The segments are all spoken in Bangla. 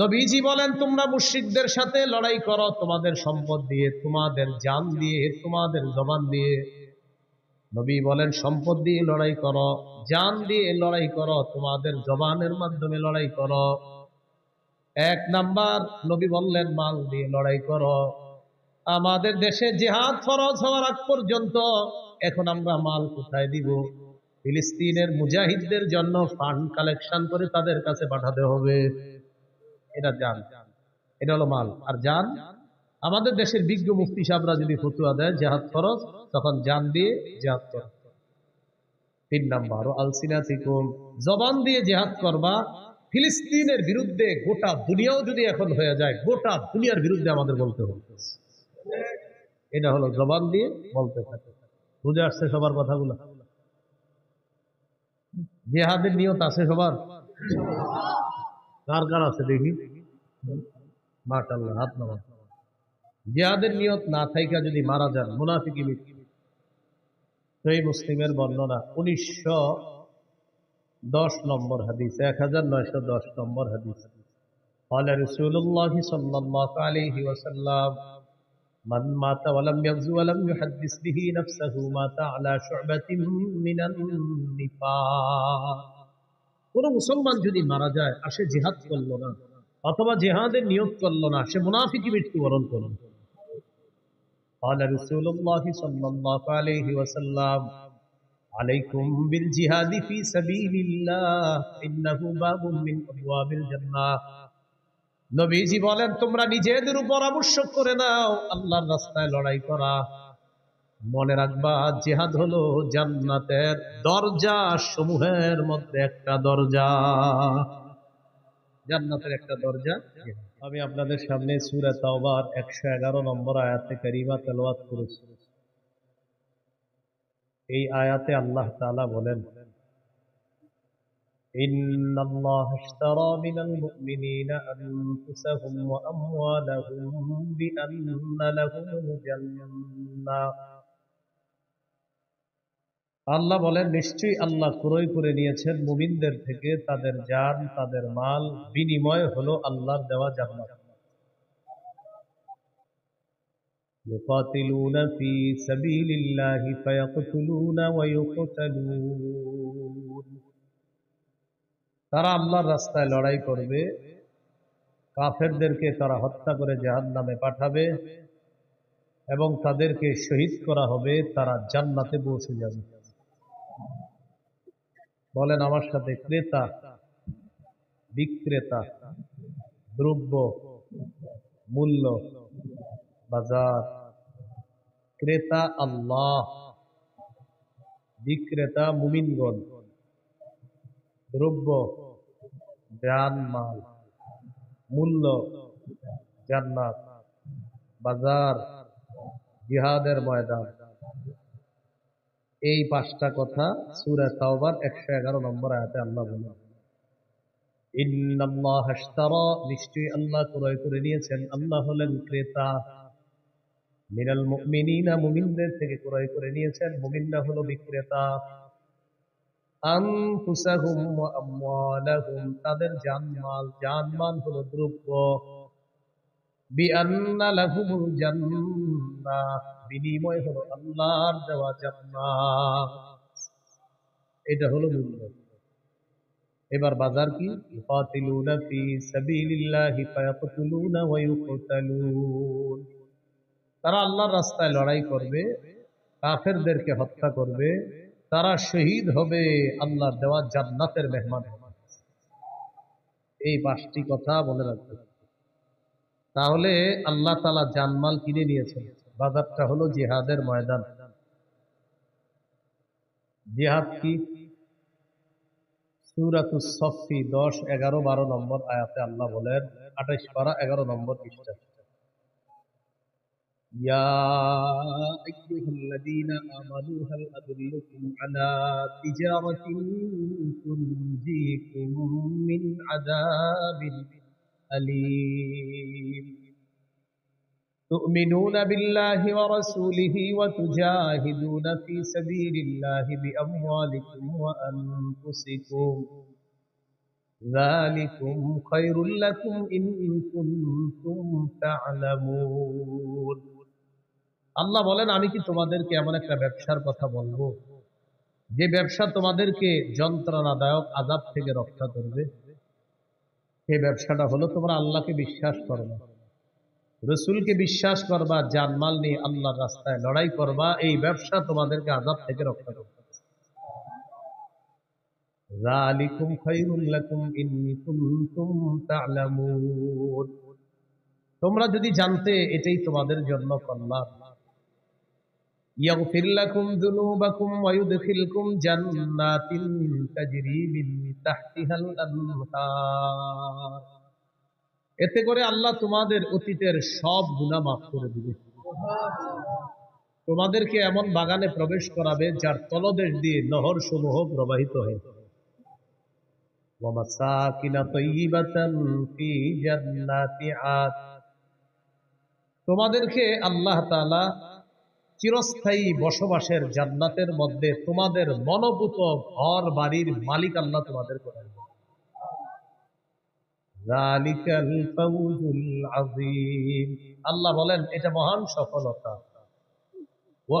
নবীজি বলেন, তোমরা মুশ্রিকদের সাথে লড়াই করো, তোমাদের সম্পদ দিয়ে, তোমাদের জান দিয়ে, তোমাদের জবান দিয়ে। নবী বলেন, সম্পদ দিয়ে লড়াই করো জান দিয়ে লড়াই করো, তোমাদের জবানের মাধ্যমে লড়াই করো। এক নাম্বার, নবী বললেন, মাল দিয়ে লড়াই করো। আমাদের দেশে জেহাদ ফরজ হওয়ার আগ পর্যন্ত এখন আমরা মাল কোথায় দিব? ফিলিস্তিনের মুজাহিদদের জন্য ফান্ড কালেকশন করে তাদের কাছে পাঠাতে হবে। এটা জান, এটা হলো মাল। আর জান, আমাদের দেশের বিজ্ঞ মুফতি সাহেবরা যদি ফতুয়া দেয়, জেহাদ ফরজ, তখন জান দিয়ে জেহাদ ফরজ তিন নাম্বার আলসিনা থিকুম জবান দিয়ে জেহাদ করবা, ফিলিস্তিনের বিরুদ্ধে গোটা দুনিয়াও যদি এখন হয়ে যায়, গোটা দুনিয়ার বিরুদ্ধে আমাদের বলতে হবে। এটা হলো জবান দিয়ে বলতে থাকে বুঝে আসছে সবার কথাগুলো? জেহাদের নিয়ত আছে সবার? কার কার আছে দেখি মাশাল্লাহ হাত নামা জিহাদের নিয়ত না থাইকা যদি মারা যান মুনাফিকি মৃত্যু সেই মুসলিমের বর্ণনা উনিশশো দশ নম্বর হাদিস এক হাজার নয়শো দশ নম্বর হাদিস قال رسول الله صلى الله عليه وسلم من مات ولم يغزو ولم يحدث به نفسه مات على شعبة من النفاق কোন মুসলমান যদি মারা যায় আর সে জেহাদ করলো না অথবা জেহাদের নিয়োগ করলো না সে মুনাফিকি মৃত্যুবরণ করল قال رسول الله صلى الله عليه وسلم عليكم بالجهاد في سبيل الله إنه باب من أبواب الجنة নবীজি বলেন তোমরা নিজেদের উপর আবশ্যক করে নাও আল্লাহর রাস্তায় লড়াই করা মনে রাখবা জেহাদ হলো জান্নাতের দরজা সমূহের মধ্যে একটা দরজা জান্নাতের একটা দরজা আমি আপনাদের সামনে সুরা তাওবার একশো এগারো নম্বর আয়াতে কারিমা তেলাওয়াত করেছি এই আয়াতে আল্লাহ তাআলা বলেন إن الله اشترى من المؤمنين أنفسهم وأموالهم بأن لهم الجنة আল্লাহ বলেন নিশ্চয়ই আল্লাহ ক্রয় করে নিয়েছেন মুমিনদের থেকে তাদের জান তাদের মাল বিনিময় হলো আল্লাহর দেওয়া জান্নাত يقاتلون في سبيل الله فيقتلون ويقتلون তারা আল্লাহর রাস্তায় লড়াই করবে কাফেরদেরকে তারা হত্যা করে জাহান নামে পাঠাবে এবং তাদেরকে শহীদ করা হবে তারা জান্নাতে পৌঁছে যাবে বলেন আমার সাথে, ক্রেতা, বিক্রেতা, দ্রব্য, মূল্য, বাজার। ক্রেতা আল্লাহ, বিক্রেতা মুমিনগণ। দ্রব্য জ্ঞান মাল। মূল্য, জান্নাত। বাজার, জিহাদের ময়দান। এই পাঁচটা কথা সুরা তাওবার একশো এগারো নম্বর আয়াতে আল্লাহ বলেন। নিশ্চয়ই আল্লাহ ক্রয় করে নিয়েছেন। আল্লাহ হলেন ক্রেতা। মিনাল মুমিনিনা, মুমিনদের থেকে ক্রয় করে নিয়েছেন। মুমিনরা হলো বিক্রেতা। তাদের জানমাল। জানমাল হলো দ্রব্য। বিনিময় হলো আল্লাহর দেওয়া জান্নাত। এটা হলো মূল্য এবার বাজার কি? ফি সাবিলিল্লাহি ফায়াকতুলুনা ওয়া ইউকতালুন। তারা আল্লাহর রাস্তায় লড়াই করবে, কাফেরদেরকে হত্যা করবে, তারা শহীদ হবে আল্লাহর দেওয়া জান্নাতের মেহমান। হবে। এই পাঁচটি কথা মনে রাখবে তাহলে আল্লাহ তালা জানমাল কিনে নিয়েছেন বাজারটা হলো জিহাদের ময়দান জিহাদ কি সুরাতুস সফি দশ এগারো বারো নম্বর আয়াতে আল্লাহ বলেন আঠাইশ পারা এগারো নম্বর পৃষ্ঠা يا أيها الذين آمنوا هل أدلكم على تجارة تنجيكم من عذاب أليم تؤمنون بالله ورسوله وتجاهدون في سبيل الله بأموالكم وأنفسكم ذلكم خير لكم إن كنتم تعلمون আল্লাহ বলেন আমি কি তোমাদেরকে এমন একটা ব্যবসার কথা বলবো যে ব্যবসা তোমাদেরকে যন্ত্রণাদায়ক আজাব থেকে রক্ষা করবে এই ব্যবসাটা হলো তোমরা আল্লাহকে বিশ্বাস করবা রসুলকে বিশ্বাস করবা জানমাল নিয়ে আল্লাহর রাস্তায় লড়াই করবা এই ব্যবসা তোমাদেরকে আজাব থেকে রক্ষা করবে ذلكم خير لكم إن كنتم تعلمون তোমরা যদি জানতে এটাই তোমাদের জন্য কল্যাণ يغفر لكم ذنوبكم ويدخلكم جنات تجري من تحتها الأنهار এতে করে আল্লাহ তোমাদের অতীতের সব গুনাহ মাফ করে দিবে তোমাদেরকে এমন বাগানে প্রবেশ করাবে যার তলদেশ দিয়ে নহর সমূহ প্রবাহিত হয়েছে ومساكن طيبة في جنات عاد তোমাদেরকে আল্লাহ তাআলা চিরস্থায়ী বসবাসের জান্নাতের মধ্যে তোমাদের মনোভূত ঘর বাড়ির মালিক আল্লাহ তোমাদের করে আল্লাহ বলেন, এটা মহান সফলতা। ওয়া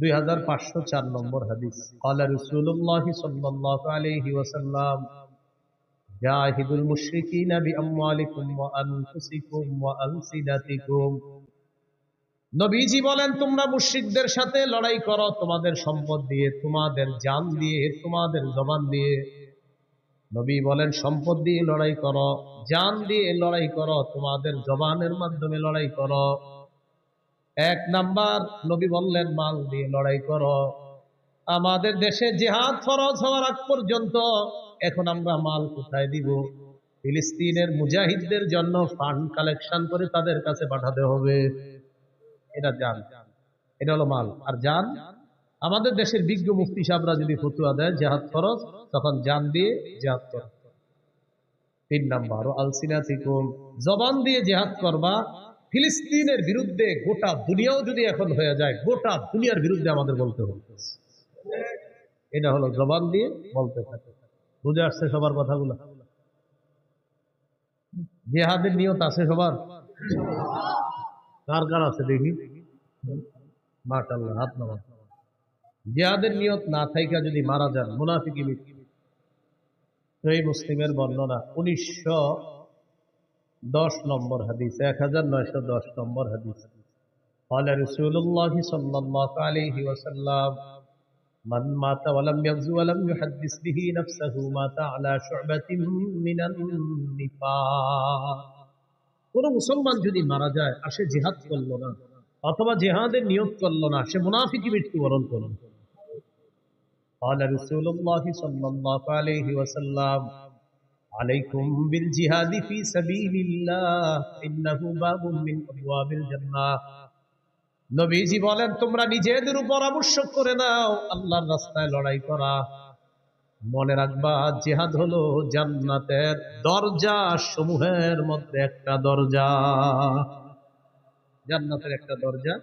তোমরা মুশ্রিকদের সাথে লড়াই করো, তোমাদের সম্পদ দিয়ে, তোমাদের জান দিয়ে, তোমাদের জবান দিয়ে। নবী বলেন, সম্পদ দিয়ে লড়াই করো, জান দিয়ে লড়াই করো, তোমাদের জবানের মাধ্যমে লড়াই করো। এক নাম্বার নবী বললেন, মাল দিয়ে লড়াই করো। আমাদের দেশে জেহাদ ফরজ হওয়ার আগ পর্যন্ত এখন আমরা মাল কোথায় দিব? ফিলিস্তিনের মুজাহিদদের জন্য ফান্ড কালেকশন করে তাদের কাছে পাঠাতে হবে। এটা জান। এটা হলো মাল। আর জান, আমাদের দেশের বিজ্ঞ মুফতি সাহেবরা যদি ফতুয়া দেয়, জেহাদ ফরজ, তখন জান দিয়ে জেহাদ করো। তিন নাম্বার আলসিনা জবান দিয়ে জেহাদ করবা ফিলিস্তিনের বিরুদ্ধে গোটা দুনিয়াও যদি এখন হয়ে যায়, গোটা দুনিয়ার বিরুদ্ধে আমাদের বলতে হবে। এটা হলো জবান দিয়ে বলতে থাকে বুঝে আসছে সবার কথাগুলো? জেহাদের নিয়ত আছে সবার? কার কার আছে দেখি? মাশাল্লাহ হাত নামা জেহাদের নিয়ত না থাইকা যদি মারা যান, মুনাফিকি সেই মুসলিমের বর্ণনা উনিশশো দশ নম্বর হাদিস এক হাজার নয়শো দশ নম্বর হাদিস قال رسول الله صلى الله عليه وسلم من مات ولم يغزو ولم يحدث به نفسه مات على شعبة من النفاق কোন মুসলমান যদি মারা যায় আর সে জেহাদ করলো না অথবা জেহাদের নিয়ত করলো না সে মুনাফিকি মৃত্যুবরণ করলো قال رسول الله صلى الله عليه وسلم عليكم بالجهاد في سبيل الله انه باب من ابواب الجنه নবীজি বলেন, তোমরা নিজেদের উপর আবশ্যক করে নাও, আল্লাহর রাস্তায় লড়াই করা। মনে রাখবা, জিহাদ হলো জান্নাতের দরজা সমূহের মধ্যে একটা দরজা। জান্নাতের একটা দরজা